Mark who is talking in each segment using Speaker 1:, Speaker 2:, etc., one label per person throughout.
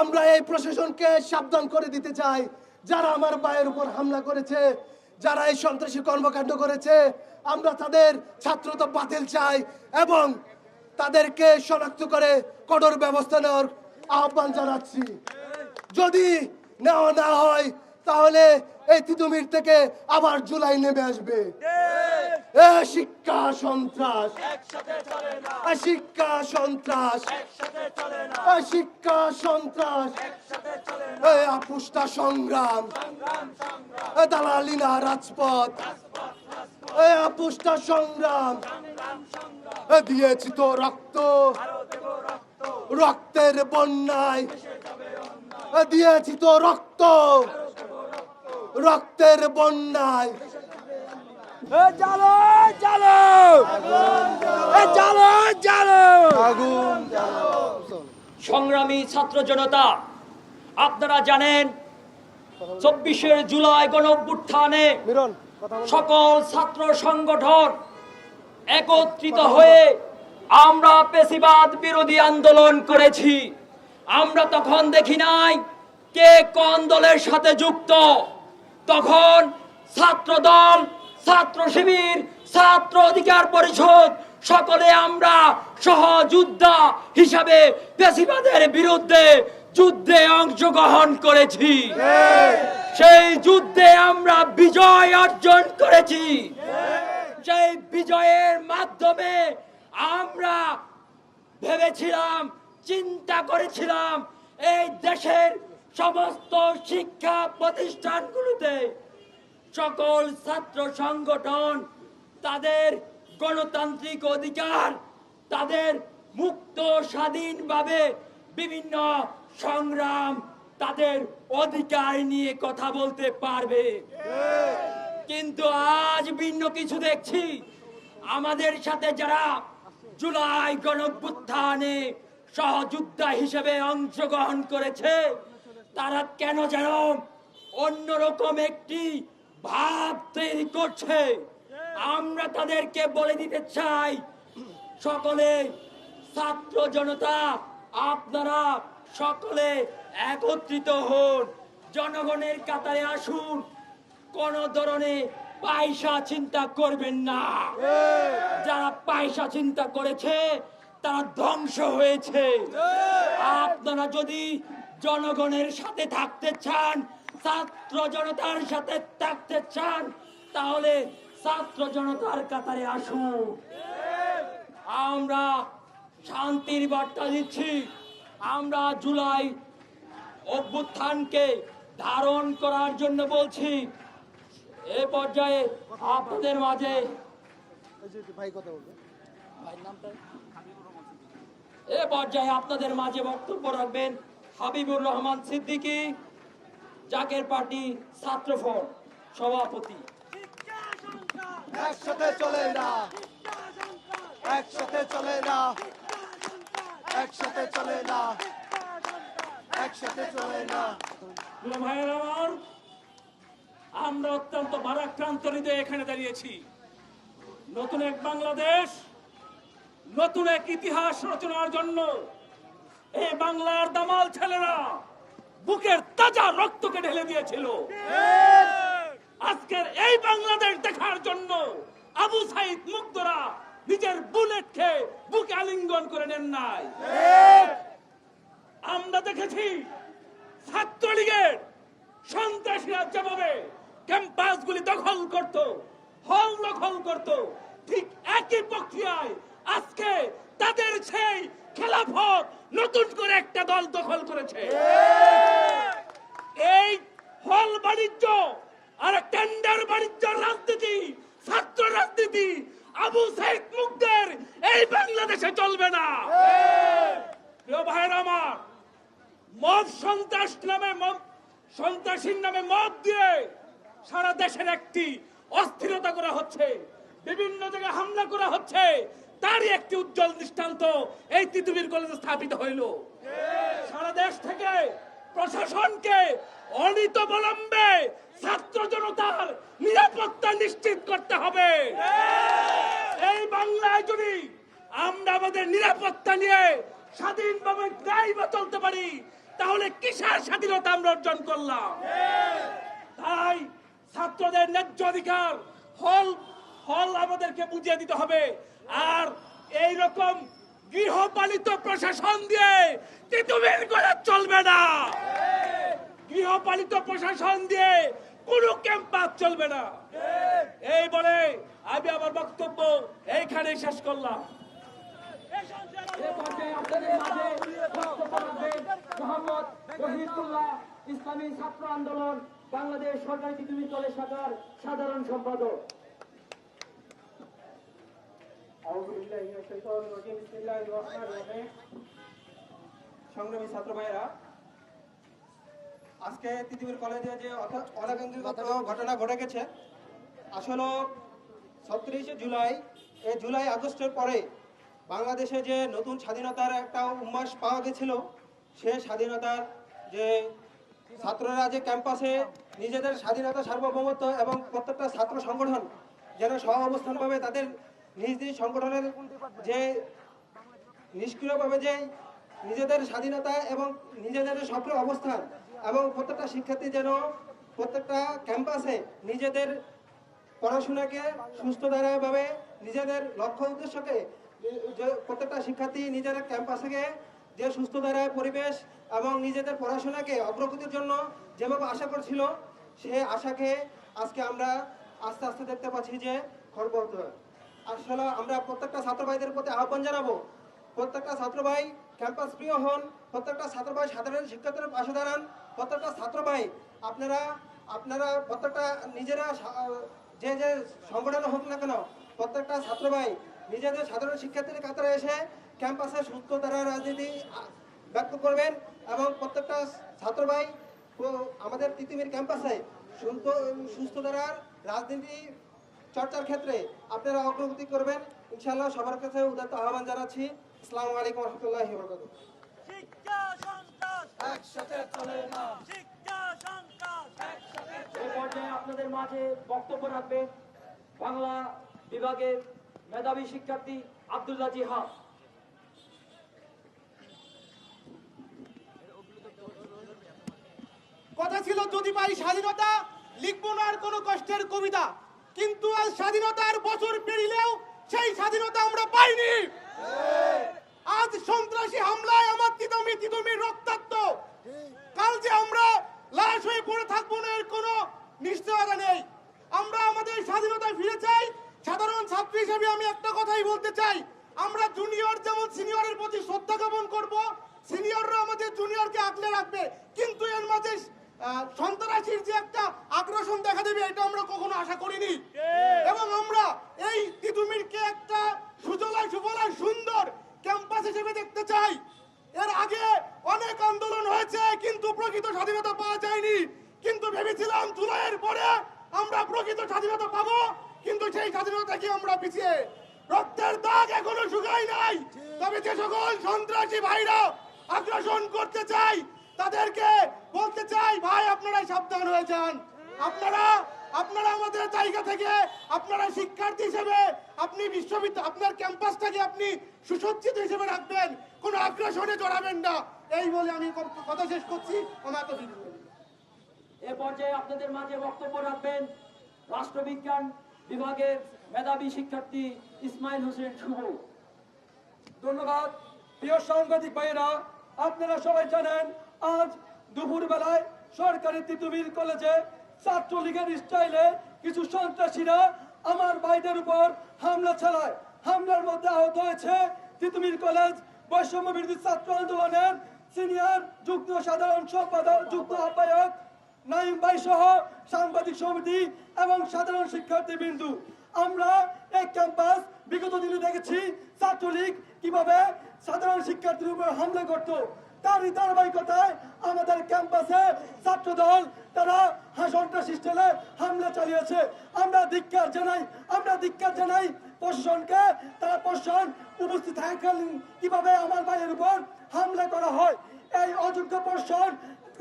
Speaker 1: আমরা এই প্রশাসনকে সাবধান করে দিতে চাই। যারা আমার ভাইয়ের উপর হামলা করেছে, যারা এই সন্ত্রাসী কর্মকাণ্ড করেছে, আমরা তাদের ছাত্রতা বাতিল চাই এবং তাদেরকে শনাক্ত করে কঠোর ব্যবস্থা নেওয়ার আহ্বান জানাচ্ছি। যদি নেওয়া না হয়, তাহলে এই তিতুমির থেকে আবার জুলাই নেমে আসবে। শিক্ষা সন্ত্রাস। শিক্ষা সন্ত্রাস। শিক্ষা সন্ত্রাস। আপুষ্টা সংগ্রাম। দালালিনা রাজপথ। এ আপুষ্টা সংগ্রাম। দিয়েছি তো রক্ত। রক্তের বন্যায়। দিয়েছি তো রক্ত। রক্তের বন্যায়।
Speaker 2: সংগ্রামী ছাত্র জনতা আপনারা জানেন চব্বিশে জুলাই গণঅভ্যুত্থানে সকল ছাত্র সংগঠন একত্রিত হয়ে আমরা পেশিবাদ বিরোধী আন্দোলন করেছি। আমরা তখন দেখি নাই কে কোন দলের সাথে যুক্ত। তখন ছাত্র দল ছাত্র শিবির, ছাত্র অধিকার পরিষদ, সকলে আমরা সহযোদ্ধা হিসাবে পেশিবাদের বিরুদ্ধে যুদ্ধে অংশগ্রহণ করেছি। সেই যুদ্ধে আমরা বিজয় অর্জন করেছি। সেই বিজয়ের মাধ্যমে আমরা ভেবেছিলাম, চিন্তা করেছিলাম, এই দেশের সমস্ত শিক্ষা প্রতিষ্ঠানগুলোতে সকল ছাত্র সংগঠন, তাদের গণতান্ত্রিক অধিকার, তাদের মুক্ত, স্বাধীনভাবে বিভিন্ন সংগ্রাম তাদের অধিকার নিয়ে কথা বলতে পারবে। কিন্তু আজ ভিন্ন কিছু দেখছি। আমাদের সাথে যারা জুলাই গণপুত্থানে সহযোদ্ধা হিসেবে অংশগ্রহণ করেছে, তারা কেন যেন অন্যরকম একটি ভাব তৈরি করছে। আমরা তাদেরকে বলে দিতে চাই, সকলে, ছাত্র জনতা, আপনারা সকলে একত্রিত হন। জনগণের কাতারে আসুন। কোন ধরনের পয়সা চিন্তা করবেন না। যারা পয়সা চিন্তা করেছে, তারা ধ্বংস হয়েছে। আপনারা যদি জনগণের সাথে থাকতে চান ছাত্র জনতার সাথে থাকতে চান তাহলে ছাত্র জনতার কাতারে আসুন। আমরা শান্তির বার্তা দিচ্ছি। আমরা জুলাই অভ্যুত্থানকে ধারণ করার জন্য বলছি। এ পর্যায়ে আপনাদের মাঝে এ পর্যায়ে আপনাদের মাঝে বক্তব্য রাখবেন হাবিবুর রহমান সিদ্দিকী। জাকের পার্টি ছাত্র ফ্রন্ট সভাপতি।
Speaker 3: একসাথে চলে না একসাথে চলে না একসাথে চলে না একসাথে চলে না
Speaker 4: ভাইয়ের আমার আমরা অত্যন্ত ভারাক্রান্ত হৃদয়ে এখানে দাঁড়িয়েছি। নতুন এক বাংলাদেশ নতুন এক ইতিহাস রচনার জন্য এই বাংলার দামাল ছেলেরা বুকের তাজা রক্তকে ঢেলে দিয়েছিল। আজকের এই বাংলাদেশ দেখার জন্য আবু সাইদ মুগ্ধরা নিজের বুলেট খেয়ে বুকে আলিঙ্গন করে নেন নাই। আমরা দেখেছি ছাত্রলীগের সন্ত্রাসীরা যেভাবে ক্যাম্পাসগুলি দখল করত হল দখল করত ঠিক একই প্রক্রিয়ায় আজকে তাদের সেই খেলাফত নতুন করে একটা দল দখল করেছে। এই হল বাণিজ্য আর টেন্ডার বাণিজ্য রাজনীতি, ছাত্র রাজনীতি আবু সাইদ মুগ্ধের এই বাংলাদেশে চলবে না। প্রিয় ভাইয়ের আমার, মব সন্ত্রাস নামে সন্ত্রাসীর নামে মদ দিয়ে সারা দেশের একটি অস্থিরতা করা হচ্ছে, বিভিন্ন জায়গায় হামলা করা হচ্ছে, তারই একটি উজ্জ্বল দৃষ্টান্ত এই তিতুমির কলেজে স্থাপিত হইল। সারা দেশ থেকে প্রশাসনকে অনিত বিলম্বে ছাত্র জনতার নিরাপত্তা নিশ্চিত করতে হবে। এই বাংলায় যদি আমরা আমাদের নিরাপত্তা নিয়ে স্বাধীনভাবে দায়ী চলতে পারি, তাহলে কিসের স্বাধীনতা আমরা অর্জন করলাম? তাই ছাত্রদের ন্যায্য অধিকার হল হল আমাদেরকে বুঝিয়ে দিতে হবে। আর এই রকম গৃহপালিত প্রশাসন দিয়ে তিতুমির করে চলবে না। গৃহপালিত প্রশাসন দিয়ে কোনো ক্যাম্পাস চলবে না। এই বলে আমি আমার বক্তব্য এইখানে শেষ করলাম।
Speaker 2: ইসলামী ছাত্র আন্দোলন, বাংলাদেশ সরকারি কলেজ শাখার সাধারণ সম্পাদক।
Speaker 5: সংগ্রামী ছাত্র ভাইয়েরা আজকে পৃথিবীর কলেজে যে অথ- ঘটনা ঘটে গেছে আসলে ছত্রিশে জুলাই এই জুলাই আগস্টের পরে বাংলাদেশে যে নতুন স্বাধীনতার একটা উন্মাস পাওয়া গেছিল সে স্বাধীনতার যে ছাত্ররা যে ক্যাম্পাসে নিজেদের স্বাধীনতা সার্বভৌমত্ব এবং প্রত্যেকটা ছাত্র সংগঠন যেন সহ অবস্থান পাবে তাদের নিজ নিজ সংগঠনের যে নিষ্ক্রিয়ভাবে যে নিজেদের স্বাধীনতা এবং নিজেদের সক্রিয় অবস্থান এবং প্রত্যেকটা শিক্ষার্থী যেন প্রত্যেকটা ক্যাম্পাসে নিজেদের পড়াশোনাকে সুস্থ ধারাভাবে নিজেদের লক্ষ্য উদ্দেশ্যকে প্রত্যেকটা শিক্ষার্থী নিজের ক্যাম্পাসে যে সুস্থ ধারায় পরিবেশ এবং নিজেদের পড়াশোনাকে অগ্রগতির জন্য যেভাবে আশা করছিল, সে আশাকে আজকে আমরা আস্তে আস্তে দেখতে পাচ্ছি যে খর্বত আসলে আমরা প্রত্যেকটা ছাত্র ভাইদের প্রতি আহ্বান জানাব। প্রত্যেকটা ছাত্র ভাই ক্যাম্পাস প্রিয় হন, প্রত্যেকটা ছাত্র ভাই সাধারণ শিক্ষার্থীদের পাশে দাঁড়ান, প্রত্যেকটা ছাত্র ভাই আপনারা আপনারা প্রত্যেকটা নিজেরা যে যে সংগঠন হোক না কেন, প্রত্যেকটা ছাত্র ভাই নিজেদের সাধারণ শিক্ষার্থীদের কাতারে এসে ক্যাম্পাসে সুস্থ ধারা রাজনীতি ব্যক্ত করবেন এবং প্রত্যেকটা ছাত্র ভাই আমাদের তিতুমির ক্যাম্পাসে সুস্থ সুস্থ ধারার রাজনীতি চর্চার ক্ষেত্রে আপনারা অগ্রগতি করবেন। ইনশাআল্লাহ সবার কাছে উদাত্ত আহ্বান জানাচ্ছি। আসসালামু আলাইকুম রহমতুল্লাহ
Speaker 6: শিক্ষা সন্ত্রাস
Speaker 7: একসাথে চলে না।
Speaker 6: শিক্ষা সন্ত্রাস
Speaker 2: এ পর্যায়ে আপনাদের মাঝে বক্তব্য রাখবেন বাংলা বিভাগের মেধাবী শিক্ষার্থী আব্দুল্লাহ জিহাদ।
Speaker 7: কথা ছিল যদি পাই স্বাধীনতা লিখব না আর কোনো কষ্টের কবিতা। কিন্তু আজ স্বাধীনতার বছর পেরিলেও সেই স্বাধীনতা আমরা পাইনি। আজ সন্ত্রাসী হামলায় আমার তিতমি তিতমি রক্তাক্ত। কাল যে আমরা লাশ হয়ে পড়ে থাকব না, এর কোনো নিশ্চয়তা নেই। আমরা আমাদের স্বাধীনতায় ফিরে চাই। সাধারণ ছাত্র হিসেবে আমি একটা কথাই বলতে চাই। আমরা জুনিয়র যেমন সিনিয়রের প্রতি শ্রদ্ধা জ্ঞাপন করব সিনিয়ররা আমাদের জুনিয়রকে আগলে রাখবে। কিন্তু এর মাঝে সন্ত্রাসীর যে একটা আগ্রাসন দেখা দেবে, এটা আমরা কখনো আশা করিনি এবং আমরা এই তিতুমিরকে একটা সুজলায় সুফলায় সুন্দর ক্যাম্পাস হিসেবে দেখতে চাই এর আগে অনেক আন্দোলন হয়েছে কিন্তু প্রকৃত স্বাধীনতা পাওয়া যায়নি কিন্তু ভেবেছিলাম জুলাইয়ের পরে আমরা প্রকৃত স্বাধীনতা পাবো কিন্তু সেই স্বাধীনতা কি আমরা পিছিয়ে রক্তের দাগ এখনও শুকায় নাই তবে যে সকল সন্ত্রাসী ভাইরা আগ্রাসন করতে চাই তাদেরকে বলতে চাই ভাই আপনারা সাবধান হয়ে যান আপনারা আপনারা আমাদের জায়গা থেকে আপনারা শিক্ষার্থী হিসেবে আপনি বিশ্ববিদ্যালয় আপনার ক্যাম্পাসটাকে আপনি সুসজ্জিত হিসেবে রাখবেন কোনো আগ্রাসনে জড়াবেন না। এই বলে আমি কথা শেষ করছি। আমার তো
Speaker 2: এ পর্যায়ে আপনাদের মাঝে বক্তব্য রাখবেন রাষ্ট্রবিজ্ঞান বিভাগের মেধাবী শিক্ষার্থী ইসমাইল হোসেন শুভ।
Speaker 8: ধন্যবাদ। প্রিয় সাংবাদিক ভাইয়েরা আপনারা সবাই জানেন আজ দুপুর বেলায় সরকারি তিতুমির কলেজে ছাত্রলীগের স্টাইলে কিছু সন্ত্রাসীরা আমার ভাইদের উপর হামলা চালায়। হামলার মধ্যে আহত হয়েছে তিতুমির কলেজ বৈষম্য বিরোধী ছাত্র আন্দোলনের সিনিয়র যুগ্ম সাধারণ সম্পাদক, যুগ্ম আহ্বায়ক নাইম ভাই সহ সাংবাদিক সমিতি এবং সাধারণ শিক্ষার্থী বিন্দু আমরা এই ক্যাম্পাস বিগত দিনে দেখেছি ছাত্রলীগ কীভাবে সাধারণ শিক্ষার্থীর উপর হামলা করত। তারই ধারাবাহিকতায় আমাদের ক্যাম্পাসে ছাত্র দল তারা সন্ত্রাসী স্টাইলে হামলা চালিয়েছে। আমরা ধিক্কার জানাই, আমরা ধিক্কার জানাই প্রশাসনকে। তারা প্রশাসন উপস্থিত থাকাকালীন কীভাবে আমার ভাইয়ের উপর হামলা করা হয়। এই অযোগ্য প্রশাসন,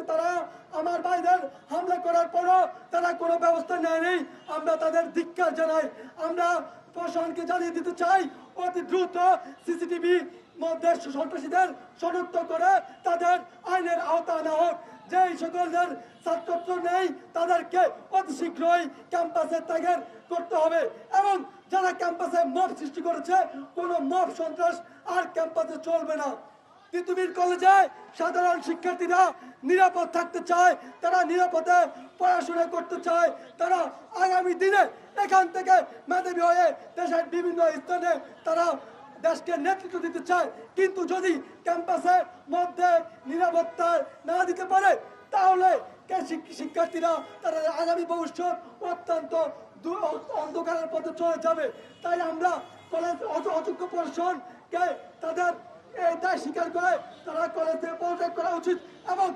Speaker 8: তারা আমার ভাইদের হামলা করার পরও তারা কোনো ব্যবস্থা নেয়নি। আমরা তাদের ধিক্কার জানাই। আমরা প্রশাসনকে জানিয়ে দিতে চাই অতি দ্রুত সিসিটিভি মধ্যে সন্ত্রাসীদের শনাক্ত করে তাদের আইনের আওতা আনা হোক। যেই সকলদের ছাত্রত্ব নেই, তাদেরকে অতি শীঘ্রই ক্যাম্পাসে ত্যাগের করতে হবে এবং যারা ক্যাম্পাসে মব সৃষ্টি করেছে, কোনো মব সন্ত্রাস আর ক্যাম্পাসে চলবে না। তিতুমির কলেজে সাধারণ শিক্ষার্থীরা নিরাপদ থাকতে চায়, তারা নিরাপদে পড়াশোনা করতে চায়, তারা আগামী দিনে এখান থেকে মেধাবী হয়ে দেশের বিভিন্ন স্থানে তারা দেশকে নেতৃত্ব দিতে চায়। কিন্তু যদি ক্যাম্পাসের মধ্যে নিরাপত্তা না দিতে পারে, তাহলে শিক্ষার্থীরা তারা আগামী ভবিষ্যৎ অত্যন্ত অন্ধকারের পথে চলে যাবে। তাই আমরা কলেজ অযোগ্য প্রশাসনকে তাদের দায় স্বীকার করে তারা কলেজ পদত্যাগ করা উচিত এবং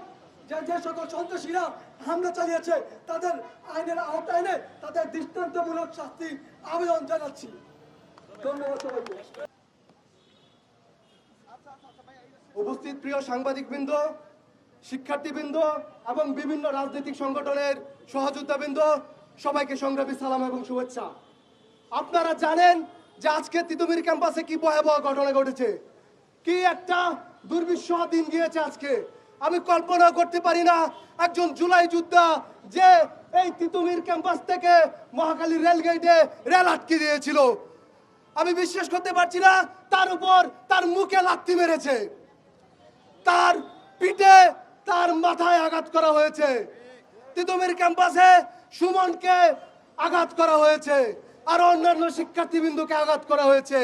Speaker 8: যে যে সকল সন্ত্রাসীরা হামলা চালিয়েছে, তাদের আইনের আওতায় তাদের দৃষ্টান্তমূলক শাস্তি আবেদন জানাচ্ছি। ধন্যবাদ
Speaker 1: উপস্থিত প্রিয় সাংবাদিকবৃন্দ, শিক্ষার্থীবৃন্দ এবং বিভিন্ন রাজনৈতিক সংগঠনের সহযোদ্ধাবৃন্দ, সবাইকে সংগ্রামী সালাম এবং শুভেচ্ছা। আপনারা জানেন যে আজকে তিতুমির ক্যাম্পাসে কি ভয়াবহ ঘটনা ঘটেছে। কি একটা দুর্বিষহ দিন গিয়েছে আজকে? আমি কল্পনা করতে পারি না একজন জুলাই যোদ্ধা যে এই তিতুমির ক্যাম্পাস থেকে মহাকালী রেল গেটে রেল আটকে দিয়েছিল। আমি বিশ্বাস করতে পারছি না তার উপর তার মুখে লাথি মেরেছে। তার পিঠে তার মাথায় আঘাত করা হয়েছে। তিতুমির ক্যাম্পাসে সুমনকে আঘাত করা হয়েছে আর অন্যান্য শিক্ষার্থীবৃন্দকে আঘাত করা হয়েছে।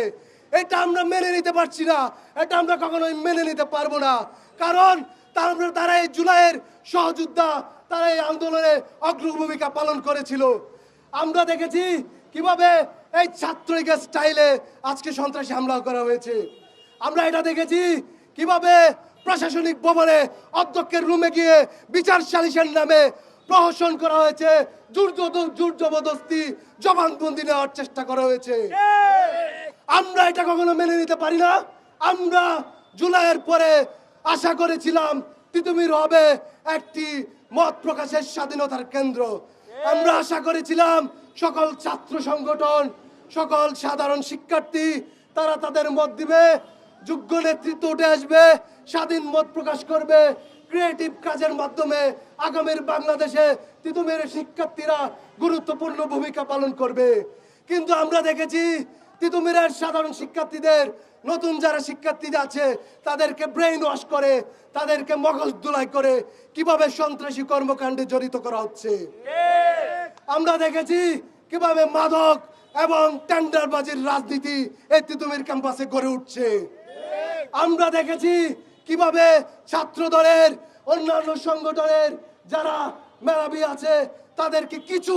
Speaker 1: এটা আমরা মেনে নিতে পারছি না। এটা আমরা কখনোই মেনে নিতে পারব না। কারণ তারা এই জুলাইয়ের সহযোদ্ধা, তারা এই আন্দোলনে অগ্রভূমিকা পালন করেছিল। আমরা দেখেছি কীভাবে এই ছাত্রলীগের স্টাইলে আজকে সন্ত্রাসী হামলা করা হয়েছে। আমরা এটা দেখেছি কীভাবে প্রশাসনিক ভবনে অধ্যক্ষের রুমে গিয়ে বিচার সালিসের নামে প্রহসন করা হয়েছে। জোর জবরদস্তি জবানবন্দি নেওয়ার চেষ্টা করা হয়েছে। আমরা এটা কখনো মেনে নিতে পারি না। আমরা জুলাইয়ের পরে আশা করেছিলাম তিতুমির হবে একটি মত প্রকাশের স্বাধীনতার কেন্দ্র। আমরা আশা করেছিলাম সকল ছাত্র সংগঠন, সকল সাধারণ শিক্ষার্থী, তারা তাদের মত দিবে, যোগ্য নেতৃত্ব উঠে আসবে, স্বাধীন মত প্রকাশ করবে। ক্রিয়েটিভ কাজের মাধ্যমে আগামীর বাংলাদেশে তিতুমের শিক্ষার্থীরা গুরুত্বপূর্ণ ভূমিকা পালন করবে। কিন্তু আমরা দেখেছি তিতুমিরের সাধারণ শিক্ষার্থীদের, নতুন যারা শিক্ষার্থী আছে, তাদেরকে ব্রেইন ওয়াশ করে, তাদেরকে মগজ দুলাই করে কীভাবে সন্ত্রাসী কর্মকাণ্ডে জড়িত করা হচ্ছে। আমরা দেখেছি কীভাবে মাদক এবং টেন্ডারবাজির রাজনীতি এই তিতুমির ক্যাম্পাসে গড়ে উঠছে। আমরা দেখেছি কীভাবে ছাত্র দলের অন্যান্য সংগঠনের যারা মেলাবি আছে, তাদেরকে কিছু,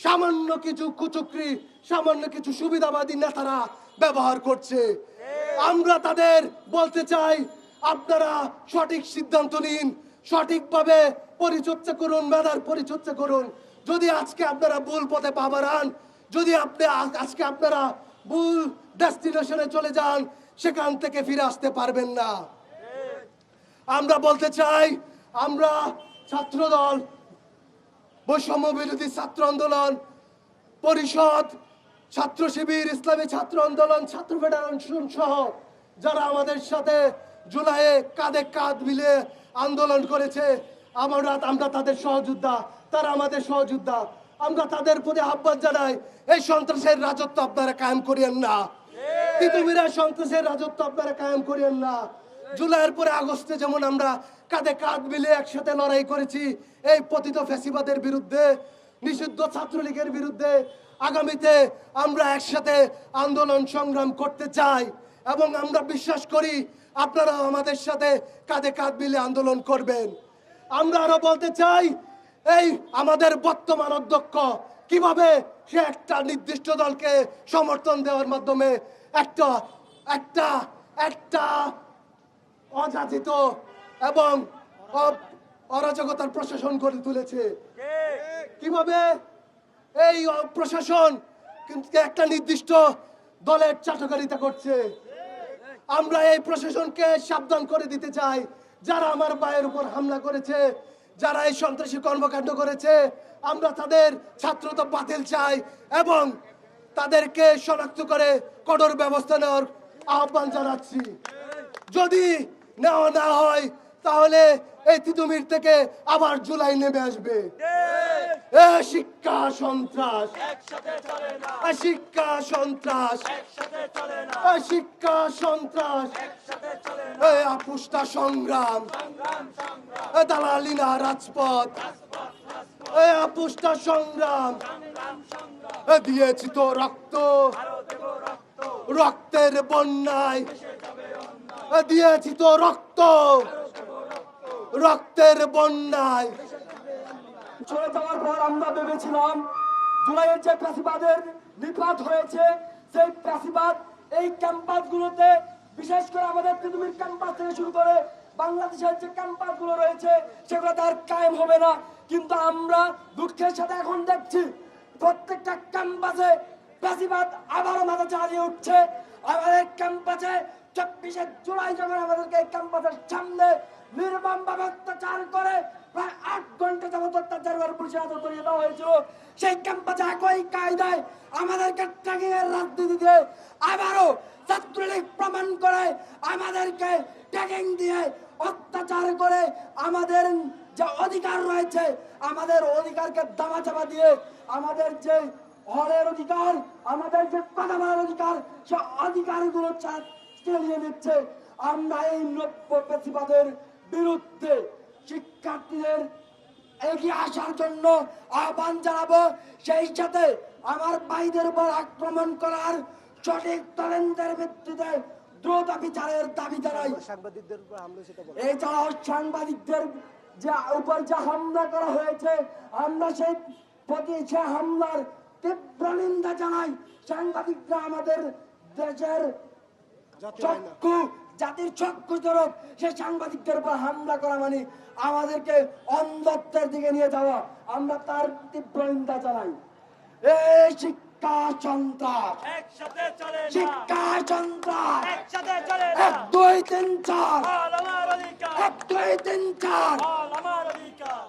Speaker 1: সামান্য কিছু কুচুকরি সামান্য কিছু সুবিধাবাদী নেতারা ব্যবহার করছে। আমরা তাদের বলতে চাই, আপনারা সঠিক সিদ্ধান্ত নিন, সঠিকভাবে পরিচর্যা করুন মেধার পরিচর্যা করুন। যদি আজকে আপনারা ভুল পথে পা বাড়ান, যদি আপনি আজকে আপনারা ভুল ডেস্টিনেশনে চলে যান, সেখান থেকে ফিরে আসতে পারবেন না। আমরা বলতে চাই, আমরা ছাত্রদল বৈষম্য বিরোধী ছাত্র আন্দোলন, পরিষদ ছাত্র শিবির ইসলামী ছাত্র আন্দোলন ছাত্র ফেডারেশন সহ যারা আমাদের সাথে জুলাইয়ে কাঁধে কাঁধ মিলে আন্দোলন করেছে আমরা আমরা তাদের সহযোদ্ধা তারা আমাদের সহযোদ্ধা। আমরা তাদের প্রতি আহ্বান জানাই এই সন্ত্রাসের রাজত্ব আপনারা কায়েম করিয়েন না। তিতুমিরা সন্ত্রাসের রাজত্ব আপনারা কায়েম করিয়েন না। জুলাইয়ের পরে আগস্টে যেমন আমরা কাঁধে কাঁধ মিলে একসাথে লড়াই করেছি এই পতিত ফেসিবাদের বিরুদ্ধে নিষিদ্ধ ছাত্রলীগের বিরুদ্ধে আগামীতে আমরা একসাথে আন্দোলন সংগ্রাম করতে চাই এবং আমরা বিশ্বাস করি আপনারা আমাদের সাথে কাঁধে কাঁধ মিলে আন্দোলন করবেন। আমরা আরও বলতে চাই, এই আমাদের বর্তমান অধ্যক্ষ কীভাবে সে একটা নির্দিষ্ট দলকে সমর্থন দেওয়ার মাধ্যমে একটা একটা একটা অযাচিত এবং অরাজকতার প্রশাসন করে তুলেছে। কীভাবে? এই প্রশাসন একটা নির্দিষ্ট দলের চাটকারিতা করছে। আমরা এই প্রশাসনকে সাবধান করে দিতে চাই। যারা আমার ভাইয়ের উপর হামলা করেছে, যারা এই সন্ত্রাসী কর্মকাণ্ড করেছে, আমরা তাদের ছাত্রতা বাতিল চাই এবং তাদেরকে শনাক্ত করে কঠোর ব্যবস্থা নেওয়ার আহ্বান জানাচ্ছি। যদি নেওয়া না হয় তাহলে এই তিতুমির থেকে আবার জুলাই নেমে আসবে। শিক্ষা সন্ত্রাস। শিক্ষা সন্ত্রাস। শিক্ষা সন্ত্রাস। আপুষ্টা সংগ্রাম। দালালিনা রাজপথ। এ আপুষ্টা সংগ্রাম। দিয়েছি তো রক্ত। রক্তের বন্যায়। দিয়েছি তো রক্ত। রক্তের বন্যায়।
Speaker 2: চলে যাওয়ার পর আমরা ভেবেছিলাম, জুলাইয়ের যে প্রাসিবাদের নিপাত হয়েছে, সেই প্রাসিবাদ এই বিশেষ করে আমাদের পৃথিবীর ক্যাম্পাস থেকে শুরু করে বাংলাদেশের যে রয়েছে, সেগুলো তার কায়েম হবে না। কিন্তু আমরা দুঃখের সাথে এখন দেখছি, প্রত্যেকটা ক্যাম্পাসে প্রাসিবাদ আবারও মাথা চালিয়ে উঠছে। আমাদের ক্যাম্পাসে চব্বিশে জুলাই যখন আমাদেরকে এই ক্যাম্পাসের সামনে নির্মম অত্যাচার করে প্রায় আট ঘণ্টা যাবত অত্যাচার করে পুলিশের দেওয়া হয়েছিল। সেই ক্যাম্পাসে একই কায়দায় আমাদেরকে এর রাজনীতি দিয়ে আবারও ছাত্রলীগ প্রমাণ করে আমাদেরকে ট্র্যাকিং দিয়ে অত্যাচার করে আমাদের যে অধিকার রয়েছে, আমাদের অধিকারকে দামা চাপা দিয়ে আমাদের যে হলের অধিকার, আমাদের যে কথা বলার অধিকার, সে অধিকারগুলো চালিয়ে নিচ্ছে আমরা এই নব্য প্রতিবাদের বিরুদ্ধে শিক্ষার্থীদের এগিয়ে আসার জন্য আহ্বান জানাব। সেই সাথে আমার ভাইদের উপর আক্রমণ করার সঠিক তদন্তের ভিত্তিতে দ্রুত বিচারের দাবি জানাই। এছাড়াও সাংবাদিকদের যে উপর যে হামলা করা হয়েছে আমরা সেই প্রতি সে হামলার তীব্র নিন্দা জানাই। সাংবাদিকরা আমাদের দেশের চক্ষু জাতির চক্ষু স্বরূপ সে সাংবাদিকদের উপর হামলা করা মানে আমাদেরকে অন্ধত্বের দিকে নিয়ে যাওয়া। আমরা তার তীব্র নিন্দা জানাই। এই শিক্ষা সন্ত্রাস।
Speaker 4: চলে
Speaker 2: শিক্ষা সন্ত্রাস।
Speaker 4: একসাথে চলে
Speaker 2: এক দুই তিন চার। এক দুই তিন চার।